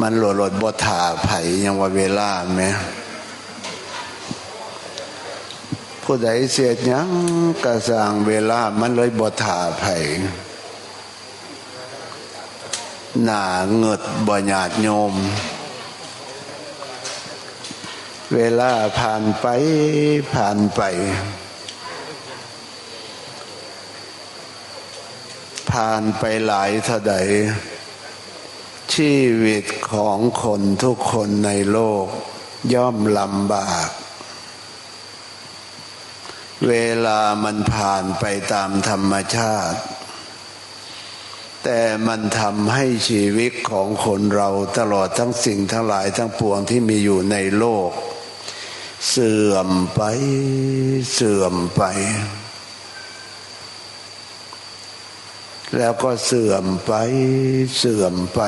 มันหลดหลดบถาไผ่ยังว่าเวลาไหมผู้ใดเสียยังกระสางเวลามันเลยบถาไผ่หนาเงิดบ่หยาดโยม เวลาผ่านไปผ่านไป ผ่านไปหลายเท่าใด ชีวิตของคนทุกคนในโลกย่อมลำบาก เวลามันผ่านไปตามธรรมชาติ แต่มันทำให้ชีวิตของคนเราตลอดทั้งสิ่งทั้งหลายทั้งปวงที่มีอยู่ในโลก เสื่อมไปเสื่อมไป แล้วก็เสื่อมไปเสื่อมไป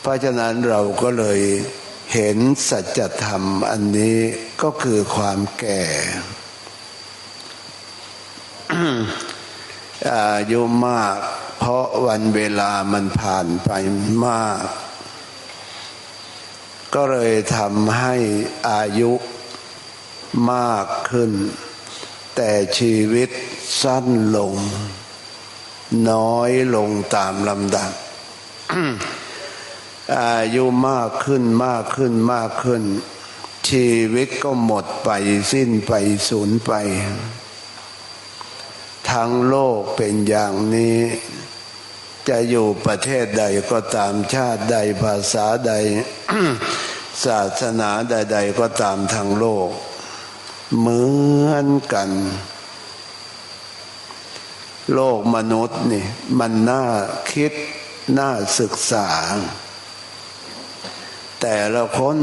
เพราะฉะนั้นเราก็เลยเห็นสัจธรรมอันนี้ก็คือความแก่ อายุมาก เพราะวันเวลามันผ่านไปมาก ก็เลยทำให้อายุมากขึ้น แต่ชีวิต สั้นลง น้อยลงตามลำดับอายุมากขึ้นมากขึ้นมากขึ้น ชีวิตก็หมดไปสิ้นไปสูญไป ทั้งโลกเป็นอย่างนี้ จะอยู่ประเทศใดก็ตามชาติใดภาษาใด ศาสนาใด ๆ ก็ตามทางโลก เหมือนกัน โลกมนุษย์นี่ มันน่าคิดน่าศึกษา แต่ละคน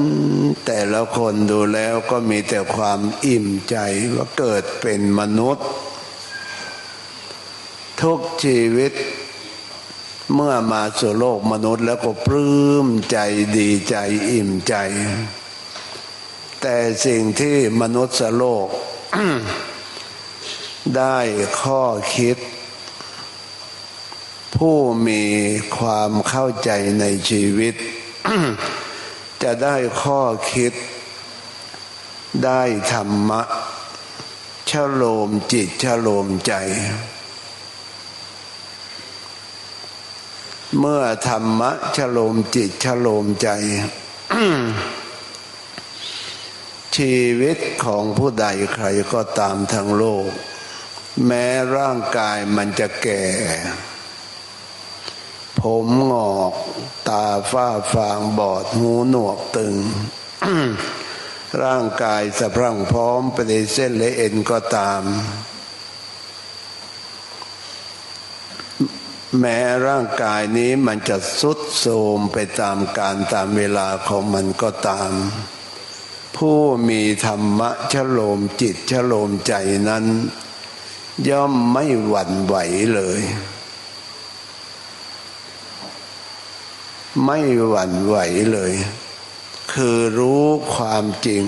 แต่ละคนดูแล้วก็มีแต่ความอิ่มใจว่าเกิดเป็นมนุษย์ ทุกชีวิต เมื่อมาสู่โลกมนุษย์แล้วก็ปลื้มใจดีใจอิ่มใจ แต่สิ่งที่มนุษย์โลกได้ข้อคิด ผู้มีความเข้าใจในชีวิต จะได้ข้อคิด ได้ธรรมะชโลมจิตชโลมใจ เมื่อธรรมะชโลมจิตชโลมใจ ชีวิตของผู้ใดใครก็ตามทั้งโลก แม้ร่างกายมันจะแก่ ผมงอกตาฝ้าฟางบอดหูหนวกตึง ร่างกายสะพรั่งพร้อมไปในเส้นและเอ็นก็ตาม แม้ร่างกายนี้มันจะสุดโทมไปตามการตามเวลาของมันก็ตาม ผู้มีธรรมะชโลมจิตชโลมใจนั้น ย่อมไม่หวั่นไหวเลย ไม่หวั่นไหวเลย คือรู้ความจริง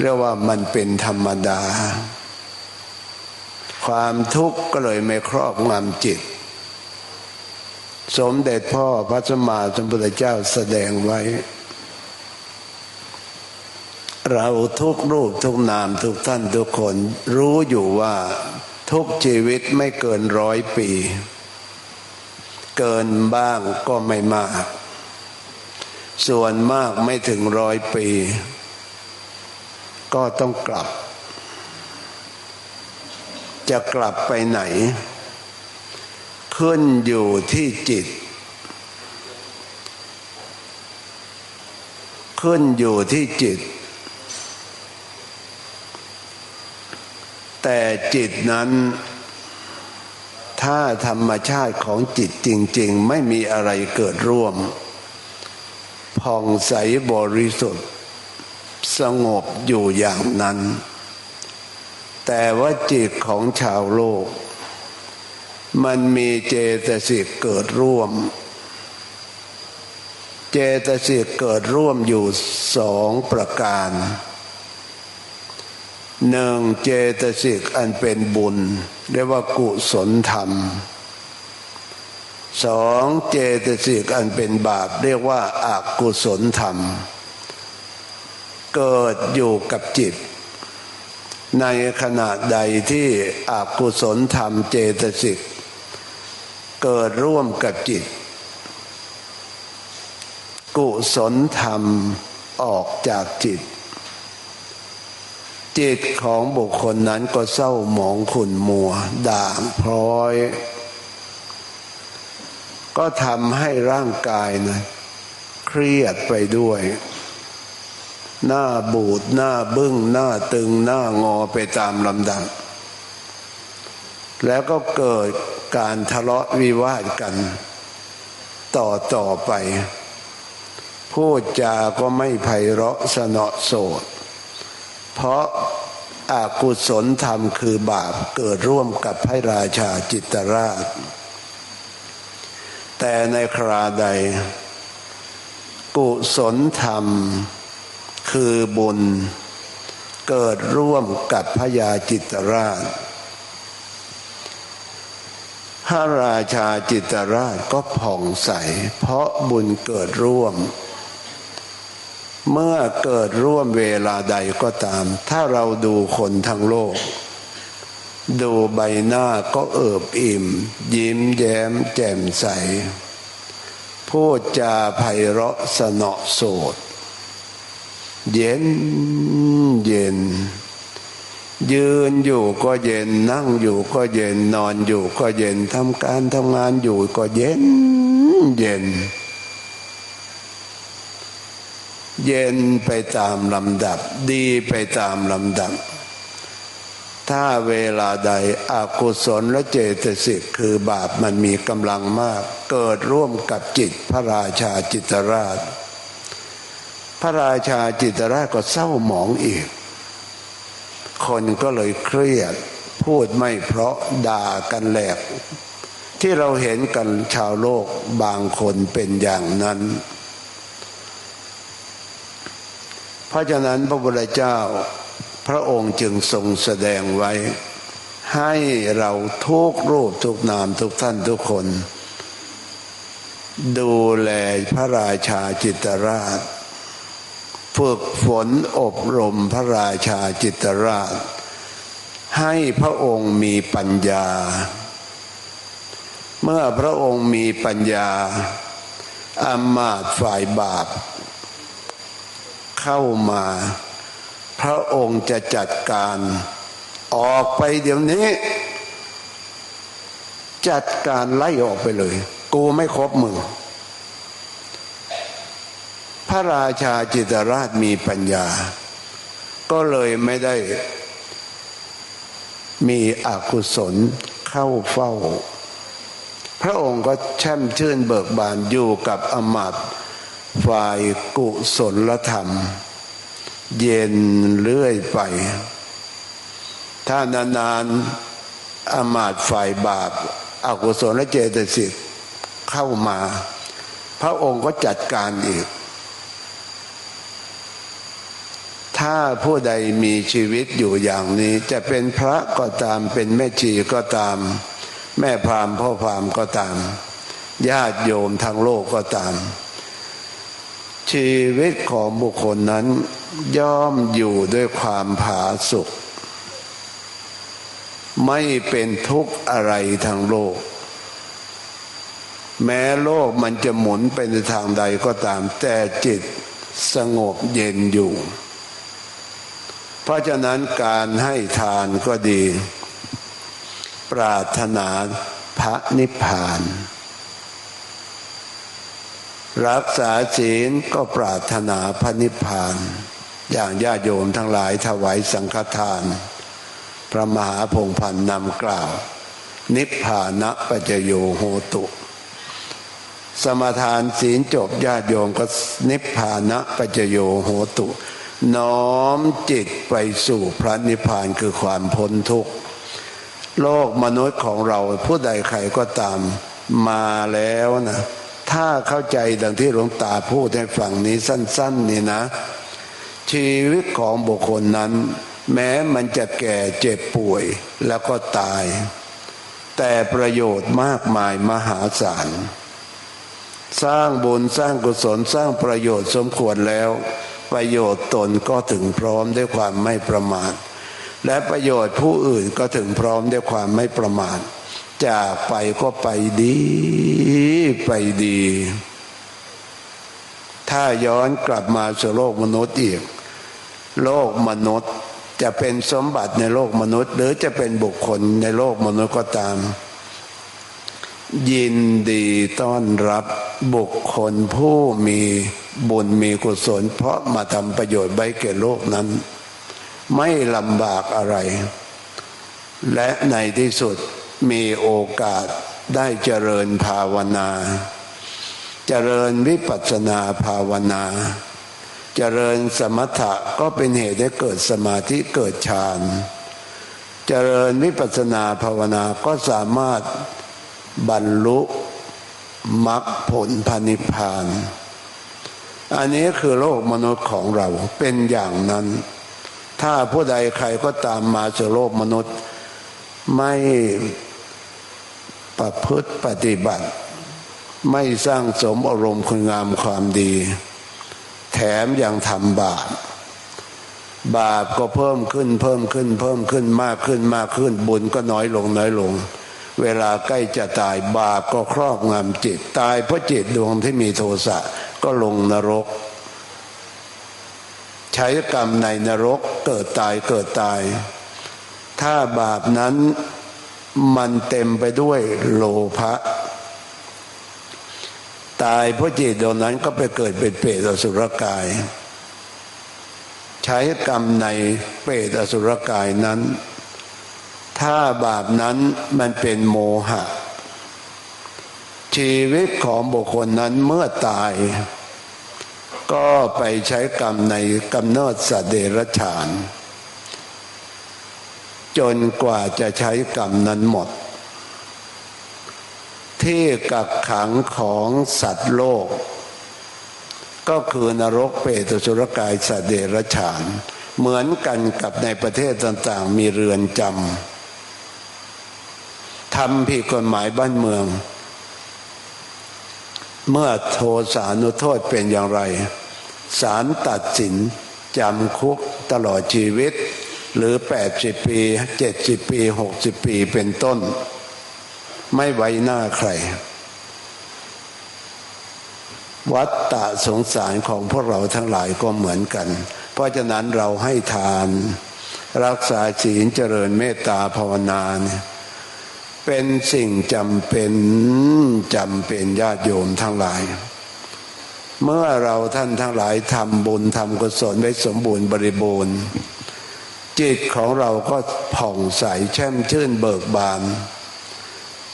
เรียกว่ามันเป็นธรรมดา ความทุกข์ก็เลยไม่ครอบงำจิต สมเด็จพ่อพระสมมาสัมพุทธเจ้าแสดงไว้ เราทุกรูปทุกนามทุกท่านทุกคน รู้อยู่ว่าทุกชีวิตไม่เกินร้อยปี เกินบ้างก็ไม่มาก ส่วนมากไม่ถึงร้อยปี ก็ต้องกลับ จะกลับไปไหน ขึ้นอยู่ที่จิต ขึ้นอยู่ที่จิต แต่จิตนั้น ถ้าธรรมชาติของจิตจริง ๆ ไม่มีอะไรเกิดร่วมผ่องใสบริสุทธิ์ สงบอยู่อย่างนั้น แต่ว่าจิตของชาวโลก มันมีเจตสิกเกิดร่วม เจตสิกเกิดร่วมอยู่สองประการ หนึ่งเจตสิกอันเป็นบุญ เรียกว่ากุศลธรรมสองเจตสิกอันเป็นบาป เรียกว่าอากุศลธรรม เกิดอยู่กับจิต ในขณะใดที่อากุศลธรรมเจตสิกเกิดร่วมกับจิต กุศลธรรมออกจากจิต จิตของบุคคลนั้นก็เศร้าหมองขุ่นมัว ด่างพร้อย ก็ทำให้ร่างกายนะเครียดไปด้วย หน้าบูดหน้าบึ้ง หน้าตึงหน้างอไปตามลำดับ แล้วก็เกิดการทะเลาะวิวาทกัน ต่อต่อไปพูดจาก็ไม่ไพเราะสนอโสด เพราะอากุศลธรรมคือบาปเกิดร่วมกับพระราชาจิตรราช แต่ในคราใด กุศลธรรมคือบุญเกิดร่วมกับพญาจิตราช พระราชาจิตราชก็ผ่องใส เพราะบุญเกิดร่วม เมื่อเกิดร่วมเวลาใดก็ตาม ถ้าเราดูคนทั้งโลก ดูใบหน้าก็เอิบอิ่ม ยิ้มแย้มแจ่มใส พูดจาไพเราะสนอโสด เย็นเย็น ยืนอยู่ก็เย็นนั่งอยู่ก็เย็นนอนอยู่ก็เย็นทำการทำงานอยู่ก็เย็นเย็นเย็น เย็นไปตามลำดับ ดีไปตามลำดับ ถ้าเวลาใดอกุศลและเจตสิกคือบาปมันมีกำลังมาก เกิดร่วมกับจิตพระราชาจิตราช พระราชาจิตราชก็เศร้าหมองอีก คนก็เลยเครียด พูดไม่เพราะด่ากันแหลก ที่เราเห็นกันชาวโลกบางคนเป็นอย่างนั้น เพราะฉะนั้นพระพุทธเจ้าพระองค์จึงทรงแสดงไว้ ให้เราทุกรูปทุกนามทุกท่านทุกคน ดูแลพระราชาจิตราช ฝึกฝนอบรมพระราชาจิตราช ให้พระองค์มีปัญญา เมื่อพระองค์มีปัญญาอามาตฝ่ายบาป เข้ามา พระองค์จะจัดการออกไปเดี๋ยวนี้ จัดการไล่ออกไปเลย กูไม่ครบมึง พระราชาจิตรราชมีปัญญา ก็เลยไม่ได้ มีอกุศลเข้าเฝ้า พระองค์ก็แช่มชื่นเบิกบานอยู่กับอมาต ฝ่ายกุศลธรรม เย็นเรื่อยไป ถ้านานๆอามาตฝ่ายบาปอากุศลและเจตสิกเข้ามา พระองค์ก็จัดการอีก ถ้าผู้ใดมีชีวิตอยู่อย่างนี้ จะเป็นพระก็ตามเป็นแม่ชีก็ตาม แม่พรามพ่อพรามก็ตาม ญาติโยมทางโลกก็ตาม ชีวิตของบุคคลนั้น ย่อมอยู่ด้วยความผาสุกไม่เป็นทุกข์อะไรทางโลก แม้โลกมันจะหมุนไปในทางใดก็ตาม แต่จิตสงบเย็นอยู่ เพราะฉะนั้นการให้ทานก็ดี ปรารถนาพระนิพพาน รักษาศีลก็ปรารถนาพระนิพพาน อย่างญาติโยมทั้งหลายถวายสังฆทาน พระมหาพงพันนำกล่าว นิพพานะปัจโยโหตุ สมทานศีลจบญาติโยมก็นิพพานะปัจโยโหตุ น้อมจิตไปสู่พระนิพพานคือความพ้นทุกข์โลกมนุษย์ของเราผู้ใดใครก็ตามมาแล้วนะ ถ้าเข้าใจดังที่หลวงตาพูดให้ฟังนี้สั้น ๆ นี่นะ ชีวิตของบุคคลนั้น แม้มันจะแก่เจ็บป่วยแล้วก็ตาย แต่ประโยชน์มากมายมหาศาลสร้างบุญสร้างกุศลสร้างประโยชน์สมควรแล้ว ประโยชน์ตนก็ถึงพร้อมด้วยความไม่ประมาทและประโยชน์ผู้อื่นก็ถึงพร้อมด้วยความไม่ประมาท จากไปก็ไปดี ไปดี ถ้าย้อนกลับมาสู่โลกมนุษย์อีก โลกมนุษย์จะเป็นสมบัติในโลกมนุษย์ หรือจะเป็นบุคคลในโลกมนุษย์ก็ตาม ยินดีต้อนรับบุคคลผู้มีบุญมีกุศล เพราะมาทำประโยชน์ใบแก่โลกนั้น ไม่ลำบากอะไร และในที่สุด มีโอกาสได้เจริญภาวนา เจริญวิปัสสนาภาวนา เจริญสมถะก็เป็นเหตุให้เกิดสมาธิเกิดฌาน เจริญวิปัสสนาภาวนาก็สามารถบรรลุมรรคผลพานิพาน อันนี้คือโลกมนุษย์ของเราเป็นอย่างนั้น ถ้าผู้ใดใครก็ตามมาสู่โลกมนุษย์ไม่ ประพฤติปฏิบัติ ไม่สร้างสมอารมณ์คุณงามความดี แถมยังทำบาปบาปก็เพิ่มขึ้นเพิ่มขึ้น เพิ่มขึ้นมากขึ้นมากขึ้น บุญก็น้อยลงน้อยลง เวลาใกล้จะตายบาปก็ครอบงำจิต ตายเพราะจิตดวงที่มีโทสะก็ลงนรก ใช้กรรมในนรกเกิดตายเกิดตาย ถ้าบาปนั้น มันเต็มไปด้วยโลภะตายเพราะจิตดวงนั้นก็ไปเกิดเป็นเปรตอสุรกาย ใช้กรรมในเปรตอสุรกายนั้น ถ้าบาปนั้นมันเป็นโมหะ ชีวิตของบุคคลนั้นเมื่อตาย ก็ไปใช้กรรมในกำเนิดสัตว์เดรัจฉาน จนกว่าจะใช้กรรมนั้นหมด ที่กักขังของสัตว์โลก ก็คือนรกเปรตสุรกายสัตว์เดรัจฉาน เหมือนกันกับในประเทศต่างๆ มีเรือนจำทำผิดกฎหมายบ้านเมือง เมื่อโทสานุโทษเป็นอย่างไรศาลตัดสินจำคุกตลอดชีวิต หรือแปดสิบปีเจ็ดสิบปีหกสิบปีเป็นต้น ไม่ไว้หน้าใคร วัดตะสงสารของพวกเราทั้งหลายก็เหมือนกัน เพราะฉะนั้นเราให้ทาน รักษาศีลเจริญเมตตาภาวนาเป็นสิ่งจำเป็นจำเป็นญาติโยมทั้งหลาย เมื่อเราท่านทั้งหลายทำบุญทำกุศลไว้สมบูรณ์บริบูรณ์ จิตของเราก็ผ่องใสแช่มชื่นเบิกบาน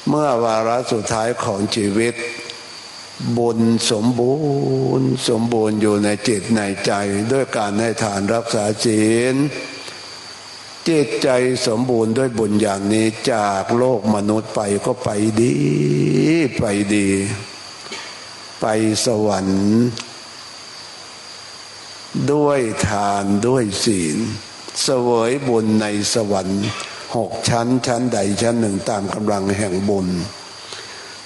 เมื่อวาระสุดท้ายของชีวิต บุญสมบูรณ์ สมบูรณ์อยู่ในจิตในใจด้วยการให้ทานรักษาศีลจิตใจสมบูรณ์ด้วยบุญอย่างนี้จากโลกมนุษย์ไปก็ไปดี ไปดี ไปสวรรค์ ด้วยทานด้วยศีล เสวยบุญในสวรรค์หกชั้นชั้นใดชั้นหนึ่งตามกำลังแห่งบุญ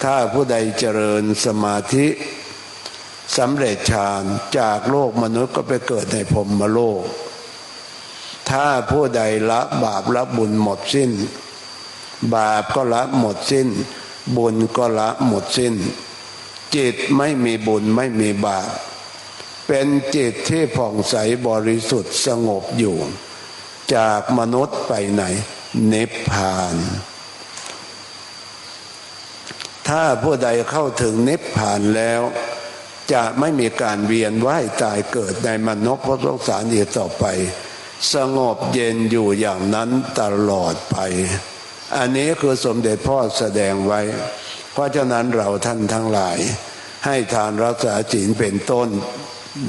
ถ้าผู้ใดเจริญสมาธิสำเร็จฌานจากโลกมนุษย์ก็ไปเกิดในพรมโลก ถ้าผู้ใดละบาปละบุญหมดสิ้น บาปก็ละหมดสิ้น บุญก็ละหมดสิ้น จิตไม่มีบุญไม่มีบาป เป็นจิตที่ผ่องใสบริสุทธิ์สงบอยู่ จากมนุษย์ไปไหน เนปพาน ถ้าผู้ใดเข้าถึงเนปพานแล้ว จะไม่มีการเวียนว่ายตายเกิดในมนุษย์พระสงสารอีกต่อไป สงบเย็นอยู่อย่างนั้นตลอดไป อันนี้คือสมเด็จพ่อแสดงไว้ เพราะฉะนั้นเราท่านทั้งหลาย ให้ทานรักษาศีลเป็นต้น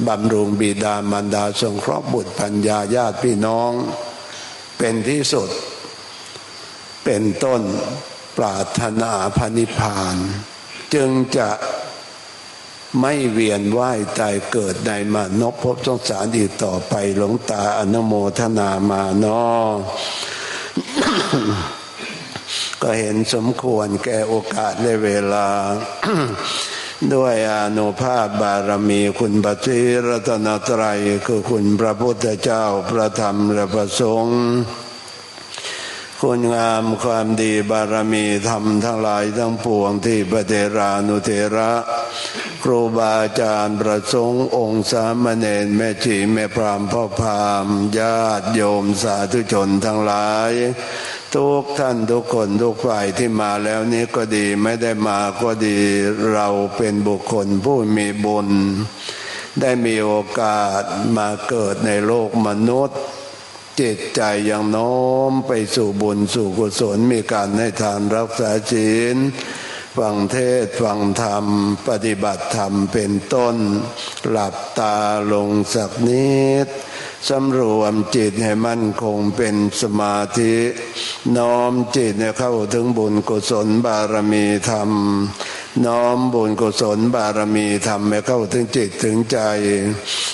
บำรุงบิดามารดาสงเคราะห์บุตรปัญญาญาติพี่น้อง เป็นที่สุด เป็นต้นปรารถนาพนิพาน จึงจะไม่เวียนว่ายตายเกิดในมานพพบสงสารอีกต่อไปหลงตาอนุโมทนามาเนาะก็เห็นสมควรแก่โอกาสในเวลา ด้วยอนุภาพบารมีคุณบัตรรัตนตรัยคือคุณพระพุทธเจ้าพระธรรมและพระสงฆ์คุณงามความดีบารมีธรรมทั้งหลายทั้งปวงที่พระเทรานุเทระ ครูบาอาจารย์ประสงค์องค์สามเณรแม่ชีแม่พรามพ่อพามญาติโยมสาธุชนทั้งหลาย ทุกท่านทุกคนทุกฝ่ายที่มาแล้วนี้ก็ดีไม่ได้มาก็ดีเราเป็นบุคคลผู้มีบุญ ได้มีโอกาสมาเกิดในโลกมนุษย์ จิตใจยังน้อมไปสู่บุญสู่กุศลมีการให้ทานรักษาศีลฟังเทศฟังธรรม ปฏิบัติธรรมเป็นต้น หลับตาลงสักนิด สำรวมจิตให้มั่นคงเป็นสมาธิ น้อมจิตเข้าถึงบุญกุศลบารมีธรรม น้อมบุญกุศลบารมีธรรมให้เข้าถึงจิตถึงใจ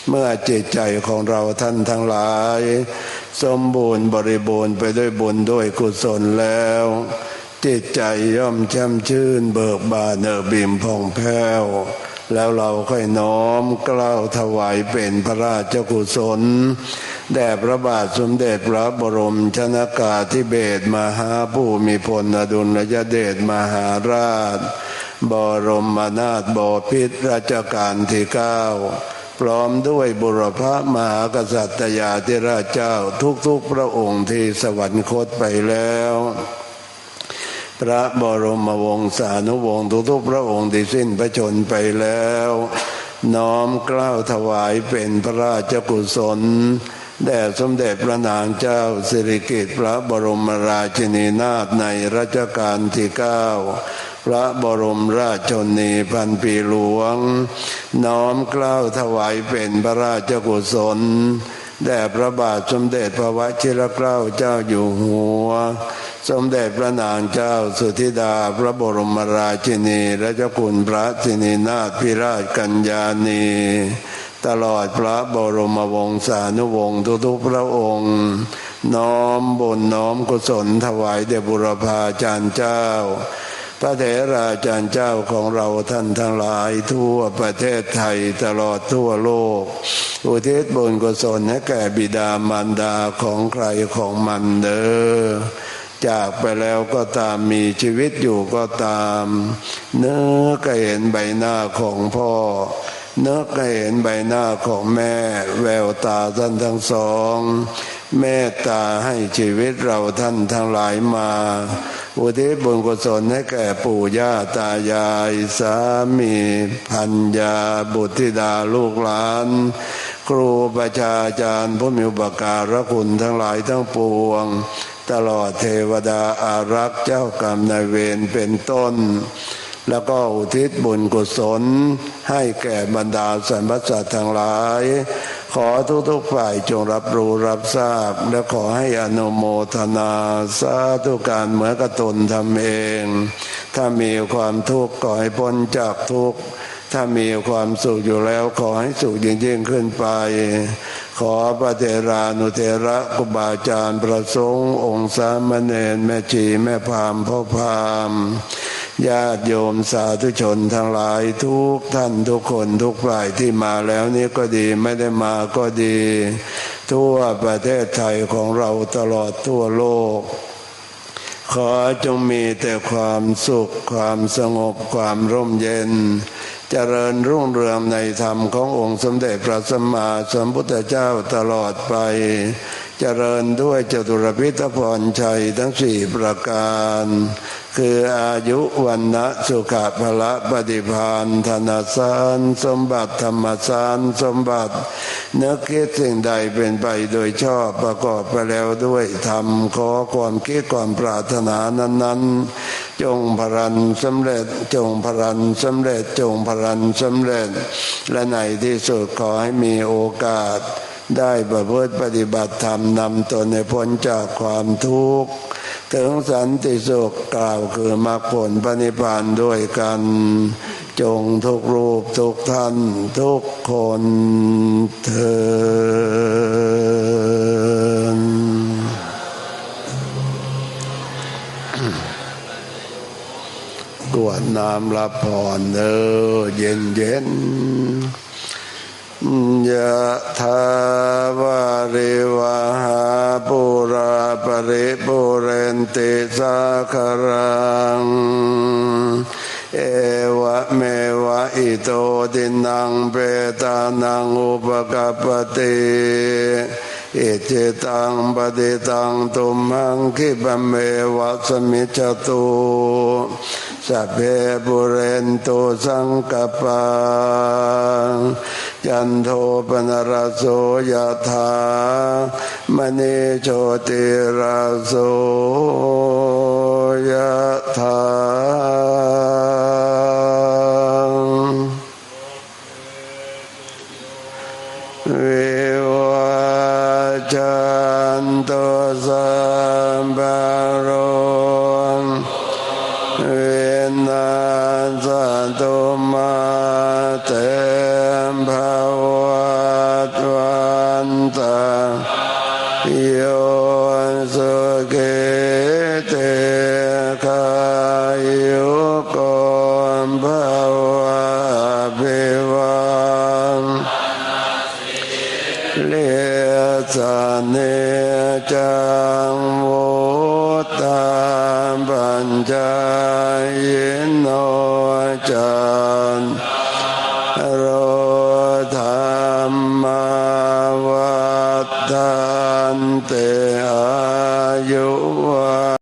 เมื่อจิตใจของเราท่านทั้งหลาย สมบูรณ์บริบูรณ์ไปด้วยบุญด้วยกุศลแล้ว จิตใจย่อมแช่มชื่นเบิกบานเนอบิมผ่องแผ้ว แล้วเราค่อยน้อมกล้าวถวายเป็นพระราชกุศลแด่พระบาทสมเด็จพระบรมชนากาธิเบศมหาผู้มีพลอดุลยเดชมหาราช บรมนาถบพิตรราชการที่เก้าพร้อมด้วยบุรพมหากษัตริยาธิราชเจ้าทุกๆพระองค์ที่สวรรคตไปแล้ว พระบรมวงศานุวงศ์ทุกๆพระองค์ที่สิ้นพระชนไปแล้ว น้อมกล้าวถวายเป็นพระราชกุศลแด่สมเด็จพระนางเจ้าสิริกิติ์พระบรมราชินีนาถในรัชกาลที่เก้าพระบรมราชชนีพันปีหลวง น้อมกล้าวถวายเป็นพระราชกุศลแด่พระบาทสมเด็จพระวชิรเกล้าเจ้าอยู่หัว สมเด็จพระนางเจ้าสุธิดาพระบรมราชินีและเจ้าคุณพระสินีนาถพิราชกัญญาณี ตลอดพระบรมวงศานุวงศ์ทุกๆพระองค์ น้อมบนน้อมกุศลถวายแด่บุรพาจารย์เจ้า พระเถราจารย์เจ้าของเราท่านทั้งหลายทั่วประเทศไทยตลอดทั่วโลก อุทิศบุญกุศลให้แก่บิดามารดาของใครของมันเด้อ จากไปแล้วก็ตามมีชีวิตอยู่ก็ตามเนื้อก็เห็นใบหน้าของพ่อเนื้อก็เห็นใบหน้าของแม่ แววตาท่านทั้งสองเมตตาให้ชีวิตเราท่านทั้งหลายมาอุทิศบุญกุศลให้แก่ปู่ย่าตายายสามีพันยาบุตรธิดาลูกหลาน ครูประชาจารย์ผู้มีอุปการะคุณทั้งหลายทั้งปวง ตลอดเทวดาอารักษ์เจ้ากรรมนายเวรเป็นต้น แล้วก็อุทิศบุญกุศล ให้แก่บรรดาสรรพสัตว์ทั้งหลาย ขอทุกๆฝ่ายจงรับรู้รับทราบ และขอให้อนุโมทนาสาธุการเหมือนกระตนทำเอง ถ้ามีความทุกข์ขอให้พ้นจากทุกข์ถ้ามีความสุขอยู่แล้วขอให้สุขยิ่งยิ่งขึ้นไป ขอพระเทรานุเทระครูบาอาจารย์ประสงค์องค์สามเณรแม่ชีแม่พามพ่อพามญาติโยมสาธุชนทั้งหลายทุกท่านทุกคนทุกฝ่ายที่มาแล้วนี้ก็ดีไม่ได้มาก็ดี ทั่วประเทศไทยของเราตลอดทั่วโลก ขอจงมีแต่ความสุขความสงบความร่มเย็น เจริญรุ่งเรืองในธรรมขององค์สมเด็จพระสัมมาสัมพุทธเจ้าตลอดไป เจริญด้วยจตุรพิทพรชัยทั้งสี่ประการ คืออายุวันนะสุขภละปฏิพานธนาสารสมบัติธรรมสารสมบัติเนื้อคิดสิ่งใดเป็นไปโดยชอบประกอบไปแล้วด้วยธรรมขอความคิดความปรารถนานั้น ๆ จงพรันสำเร็จจงพรันสำเร็จจงพรันสำเร็จ และในที่สุดขอให้มีโอกาส ได้ประพฤติปฏิบัติธรรมนำตนในพ้นจากความทุกข์ ถึงสันติสุขกล่าวคือมรรคผลปณิพานด้วยกัน จงทุกรูปทุกท่าน ทุกคนเธอวดน้ำรับพรเนอเย็นเย็น ยะทาวาริวหาปุราปริปุเรนติสาครัง เอวะเมวะอิโตตินังเปตานังอุปกัปติอิจิตังปฏิตังตุมังคิปเมวะสมิจจตุ สัพเพปุเรนตุสังกปาจันโทปนรโสยธามณีโชติราโสยธาวิวัจันตุสัมปโร ตุมา